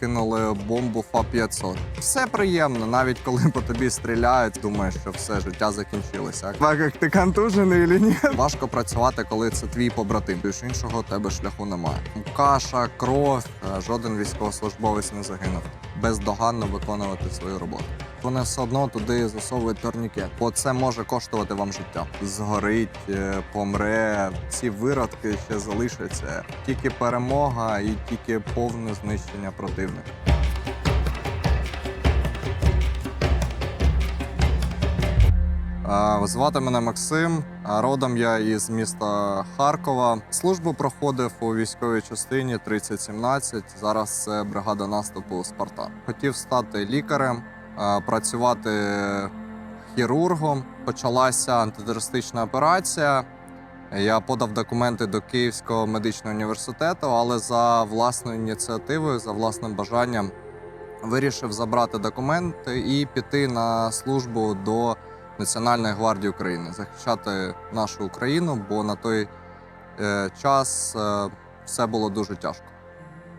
кинули бомбу ФА-500. Все приємно, навіть коли по тобі стріляють, думаєш, що все життя закінчилося. Так як ти контужений чи ні? Важко працювати, коли це твій побратим. Більш іншого тебе шляху немає. Каша, кров, е, жоден військовослужбовець не загинув. Бездоганно виконувати свою роботу. Вони все одно туди засовують турнікет, бо це може коштувати вам життя. Згорить, е, помре. Ці виродки ще залишаться. Тільки перемога і тільки повне знищення противника. Е, Звати мене Максим. Родом я із міста Харкова. Службу проходив у військовій частині 3017. Зараз це бригада наступу Спартан. Хотів стати лікарем, працювати хірургом. Почалася антитерористична операція. Я подав документи до Київського медичного університету, але за власною ініціативою, за власним бажанням вирішив забрати документи і піти на службу до Національної гвардії України, захищати нашу Україну, бо на той е, час е, все було дуже тяжко.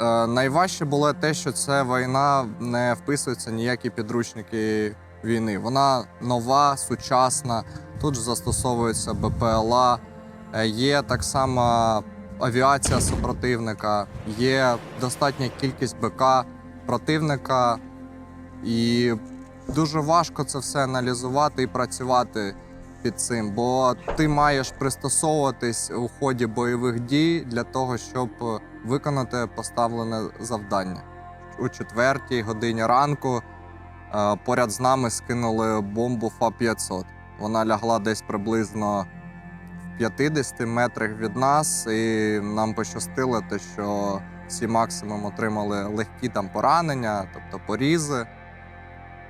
Е, найважче було те, що ця війна не вписується ніякі підручники війни. Вона нова, сучасна. Тут ж застосовується БПЛА, е, є так само авіація супротивника, є достатня кількість БК противника і дуже важко це все аналізувати і працювати під цим, бо ти маєш пристосовуватись у ході бойових дій для того, щоб виконати поставлене завдання. У четвертій годині ранку е, поряд з нами скинули бомбу ФА-500. Вона лягла десь приблизно в 50 метрах від нас, і нам пощастило те, що всі максимум отримали легкі там поранення, тобто порізи.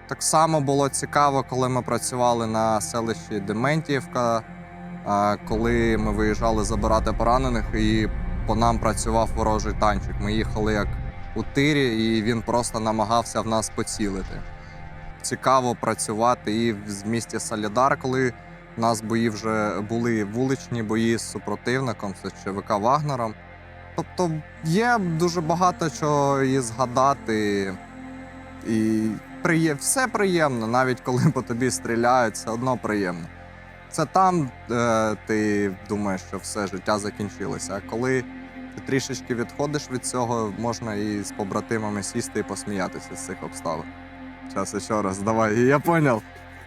Так само було цікаво, коли ми працювали на селищі Дементіївка, коли ми виїжджали забирати поранених, і по нам працював ворожий танчик. Ми їхали як у тирі, і він просто намагався в нас поцілити. Цікаво працювати і в місті Солідар, коли в нас бої вже були вуличні бої з супротивником, з ЧВК Вагнером. Тобто є дуже багато чого і згадати. І приє... все приємно, навіть коли по тобі стріляють, все одно приємно. Це там е, ти думаєш, що все життя закінчилося. А коли ти трішечки відходиш від цього, можна і з побратимами сісти і посміятися з цих обставин. Зараз ще раз, давай. Я понял.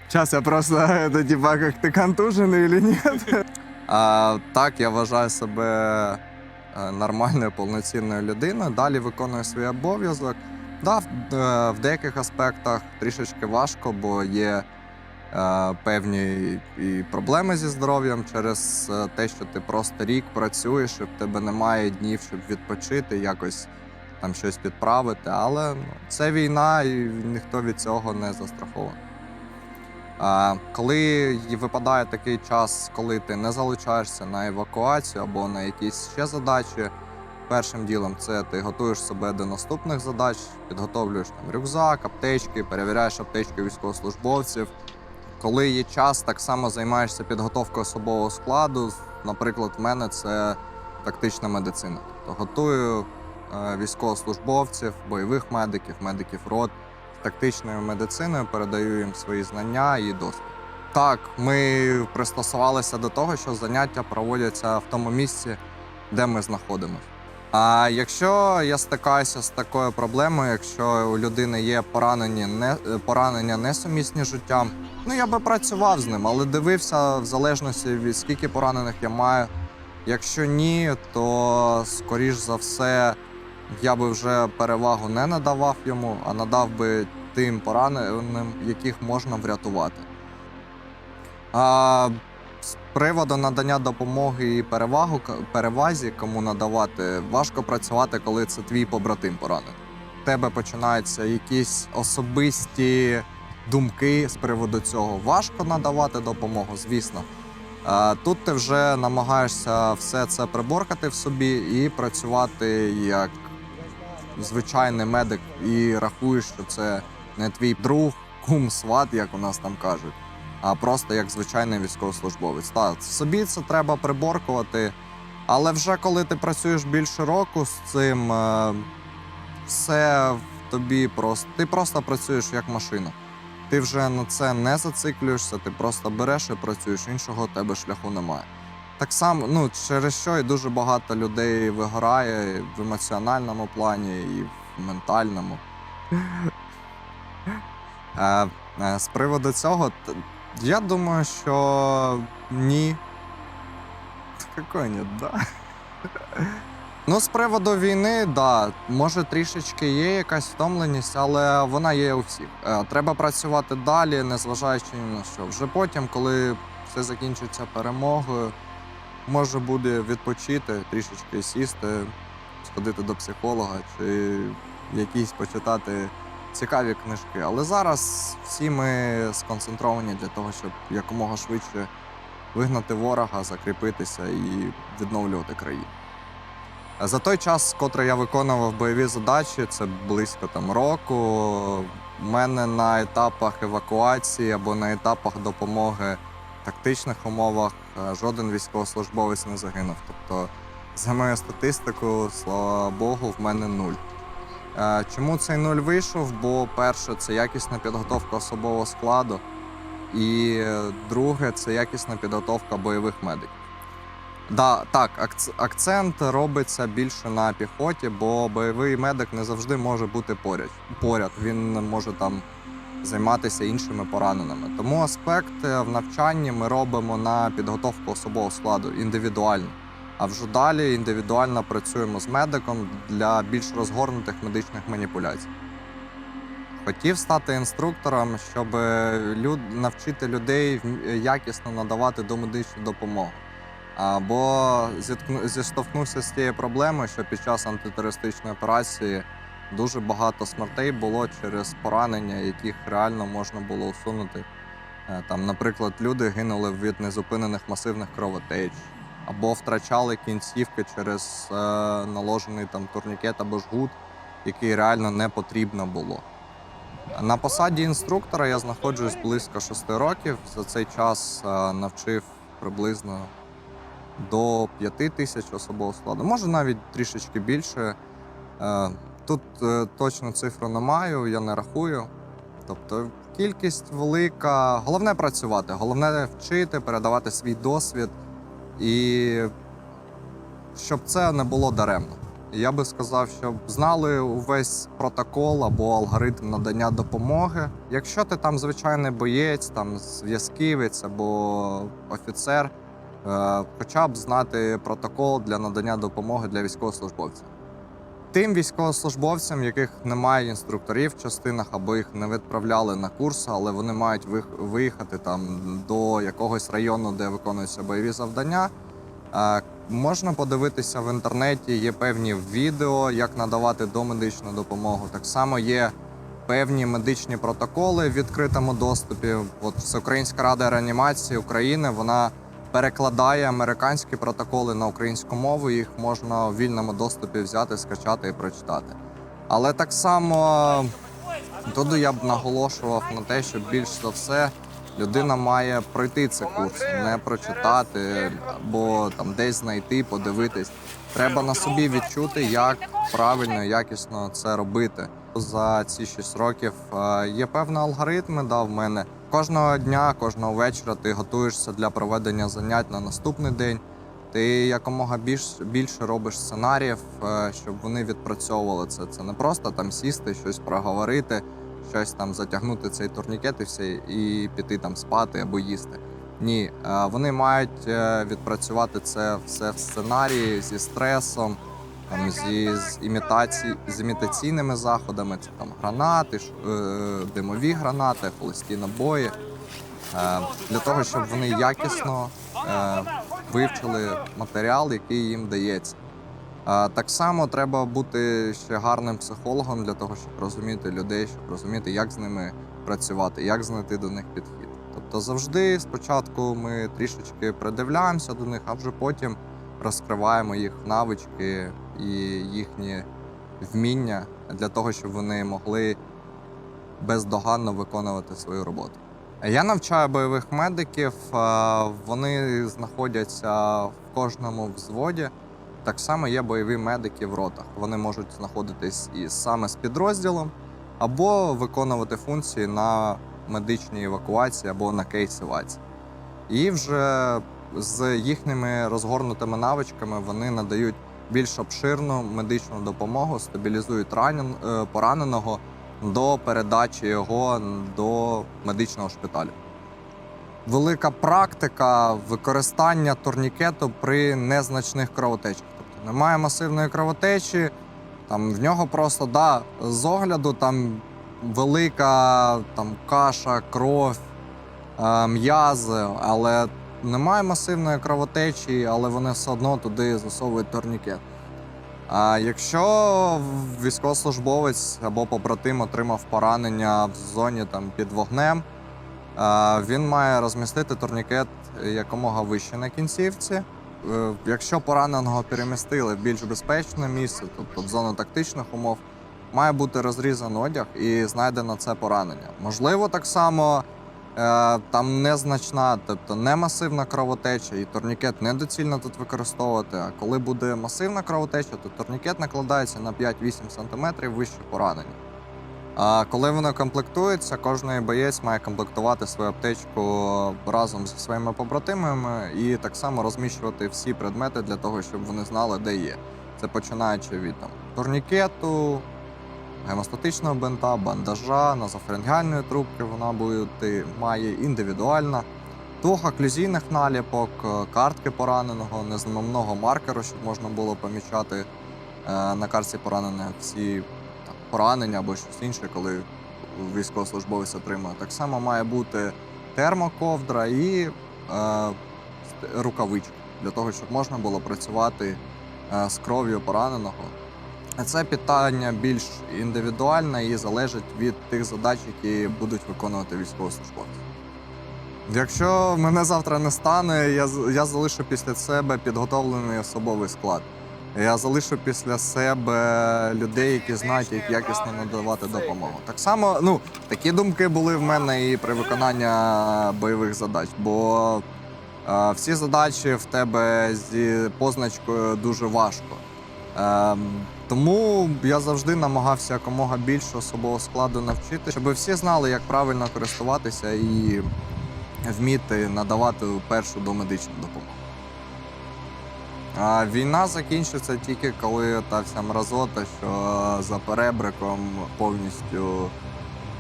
Зараз я просто тоді як ти контужений чи ні? А, так, я вважаю себе е, нормальною, повноцінною людиною. Далі виконую свій обов'язок. Да, в, е, в деяких аспектах трішечки важко, бо є е, певні і проблеми зі здоров'ям через е, те, що ти просто рік працюєш, і в тебе немає днів, щоб відпочити, якось там щось підправити. Але ну, це війна, і ніхто від цього не застрахований. А коли випадає такий час, коли ти не залучаєшся на евакуацію або на якісь ще задачі, першим ділом це ти готуєш себе до наступних задач, підготовлюєш там рюкзак, аптечки, перевіряєш аптечки військовослужбовців. Коли є час, так само займаєшся підготовкою особового складу. Наприклад, в мене це тактична медицина. Тобто готую е, військовослужбовців, бойових медиків, медиків рот з тактичною медициною, передаю їм свої знання і досвід. Так, ми пристосувалися до того, що заняття проводяться в тому місці, де ми знаходимося. А якщо я стикаюся з такою проблемою, якщо у людини є поранені не поранення несумісні з життям, ну я би працював з ним, але дивився в залежності від скільки поранених я маю. Якщо ні, то скоріш за все я би вже перевагу не надавав йому, а надав би тим пораненим, яких можна врятувати. А з приводу надання допомоги і перевагу перевазі, кому надавати, важко працювати, коли це твій побратим поранений. У тебе починаються якісь особисті думки з приводу цього. Важко надавати допомогу, звісно. Тут ти вже намагаєшся все це приборкати в собі і працювати як звичайний медик, і рахуєш, що це не твій друг, кум, сват, як у нас там кажуть, а просто як звичайний військовослужбовець. Так, собі це треба приборкувати. Але вже коли ти працюєш більше року з цим, е, все в тобі просто. Ти просто працюєш як машина. Ти вже на це не зациклюєшся, ти просто береш і працюєш, іншого у тебе шляху немає. Так само, ну, через що і дуже багато людей вигорає і в емоціональному плані, і в ментальному. Е, е, З приводу цього, я думаю, що ні. Какой ні, да. Ну, з приводу війни, да, може трішечки є якась втомленість, але вона є у всіх. Е, Треба працювати далі, незважаючи ні на що. Вже потім, коли все закінчиться перемогою, може буде відпочити, трішечки сісти, сходити до психолога чи якісь почитати цікаві книжки. Але зараз всі ми сконцентровані для того, щоб якомога швидше вигнати ворога, закріпитися і відновлювати країну. За той час, котрий я виконував бойові задачі, це близько там року. У мене на етапах евакуації або на етапах допомоги в тактичних умовах е, жоден військовослужбовець не загинув. Тобто, за мою статистику, слава Богу, в мене нуль. Е, Чому цей нуль вийшов? Бо перше, це якісна підготовка особового складу, і е, друге це якісна підготовка бойових медиків. Да, так, акцент робиться більше на піхоті, бо бойовий медик не завжди може бути поряд. поряд. Він може там займатися іншими пораненими. Тому аспект е, в навчанні ми робимо на підготовку особового складу індивідуально. А вже далі індивідуально працюємо з медиком для більш розгорнутих медичних маніпуляцій. Хотів стати інструктором, щоб люд... навчити людей якісно надавати домедичну допомогу. Або зіштовхнувся з тією проблемою, що під час антитерористичної операції дуже багато смертей було через поранення, яких реально можна було усунути. Е, Там, наприклад, люди гинули від незупинених масивних кровотеч, або втрачали кінцівки через е, наложений там турнікет або жгут, який реально не потрібно було. На посаді інструктора я знаходжусь близько шести років. За цей час е, навчив приблизно до п'яти тисяч особового складу, може навіть трішечки більше. Е, Тут е, точно цифру не маю, я не рахую. Тобто кількість велика. Головне працювати, головне вчити, передавати свій досвід і щоб це не було даремно. Я би сказав, щоб знали увесь протокол або алгоритм надання допомоги. Якщо ти там звичайний боєць, там зв'язківець або офіцер, е, хоча б знати протокол для надання допомоги для військовослужбовців. Тим військовослужбовцям, яких немає інструкторів в частинах або їх не відправляли на курси, але вони мають виїхати там до якогось району, де виконуються бойові завдання. Е, Можна подивитися в інтернеті, є певні відео, як надавати домедичну допомогу. Так само є певні медичні протоколи в відкритому доступі. От Всеукраїнська рада реанімації України вона перекладає американські протоколи на українську мову. Їх можна у вільному доступі взяти, скачати і прочитати. Але так само тут я б наголошував на те, що більш за все людина має пройти цей курс, не прочитати або там десь знайти, подивитись. Треба на собі відчути, як правильно, якісно це робити. За ці 6 років е, є певні алгоритми. Да, в мене кожного дня, кожного вечора ти готуєшся для проведення занять на наступний день. Ти якомога більш, більше робиш сценаріїв, е, щоб вони відпрацьовували це. Це не просто там сісти, щось проговорити, щось там затягнути цей турнікет і все, і піти там спати або їсти. Ні, е, вони мають е, відпрацювати це все в сценарії зі стресом, там, зі з, імітації, з імітаційними заходами. Це там гранати, ш- е, димові гранати, холості набої. Е, для того, щоб вони якісно е, вивчили матеріал, який їм дається. Е, Так само треба бути ще гарним психологом для того, щоб розуміти людей, щоб розуміти, як з ними працювати, як знайти до них підхід. Тобто завжди спочатку ми трішечки придивляємося до них, а вже потім розкриваємо їх навички і їхні вміння для того, щоб вони могли бездоганно виконувати свою роботу. Я навчаю бойових медиків. Вони знаходяться в кожному взводі. Так само є бойові медики в ротах. Вони можуть знаходитись і саме з підрозділом, або виконувати функції на медичній евакуації або на кейс-евації. І вже з їхніми розгорнутими навичками вони надають більш обширну медичну допомогу, стабілізують ранен, е, пораненого до передачі його до медичного шпиталю. Велика практика використання турнікету при незначних кровотечах. Тобто немає масивної кровотечі, там в нього просто да, з огляду там велика там, каша, кров, е, м'язи, але немає масивної кровотечі, але вони все одно туди засовують турнікет. А якщо військовослужбовець або побратим отримав поранення в зоні там, під вогнем, він має розмістити турнікет якомога вище на кінцівці. Е, Якщо пораненого перемістили в більш безпечне місце, тобто в зону тактичних умов, має бути розрізаний одяг і знайдено це поранення. Можливо, так само там незначна, тобто не масивна кровотеча, і турнікет недоцільно тут використовувати. А коли буде масивна кровотеча, то турнікет накладається на 5-8 см вище поранення. А коли воно комплектується, кожен боєць має комплектувати свою аптечку разом зі своїми побратимами і так само розміщувати всі предмети для того, щоб вони знали, де є. Це починаючи від там, турнікету, гемостатичного бинта, бандажа, назофарингеальної трубки вона бути, має індивідуальна, двох оклюзійних наліпок, е, картки пораненого, незламного маркеру, щоб можна було помічати е, на картці поранених всі там, поранення або щось інше, коли військовослужбовець отримує. Так само має бути термоковдра і е, рукавичка для того, щоб можна було працювати е, з кров'ю пораненого. Це питання більш індивідуальне і залежить від тих задач, які будуть виконувати військовослужбовці. Якщо мене завтра не стане, я, я залишу після себе підготовлений особовий склад. Я залишу після себе людей, які знають, як якісно надавати допомогу. Так само, ну, такі думки були в мене і при виконанні бойових задач, бо е, всі задачі в тебе зі позначкою дуже важко. Ем, тому я завжди намагався якомога більше особового складу навчити, щоб всі знали, як правильно користуватися і вміти надавати першу домедичну допомогу. А війна закінчиться тільки коли та вся мразота, що за перебриком повністю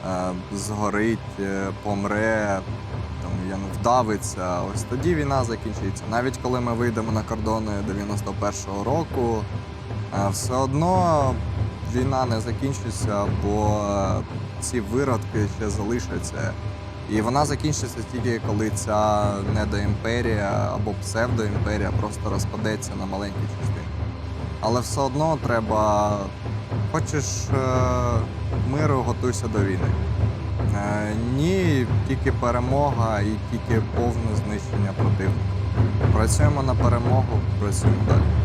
е, згорить, е, помре, там я вдавиться. Ось тоді війна закінчиться. Навіть коли ми вийдемо на кордони 91-го року, все одно війна не закінчиться, бо е, ці виродки ще залишаться. І вона закінчиться тільки коли ця недоімперія або псевдоімперія просто розпадеться на маленькі частини. Але все одно треба, хочеш е, миру, готуйся до війни. Е, ні, тільки перемога і тільки повне знищення противника. Працюємо на перемогу, працюємо далі.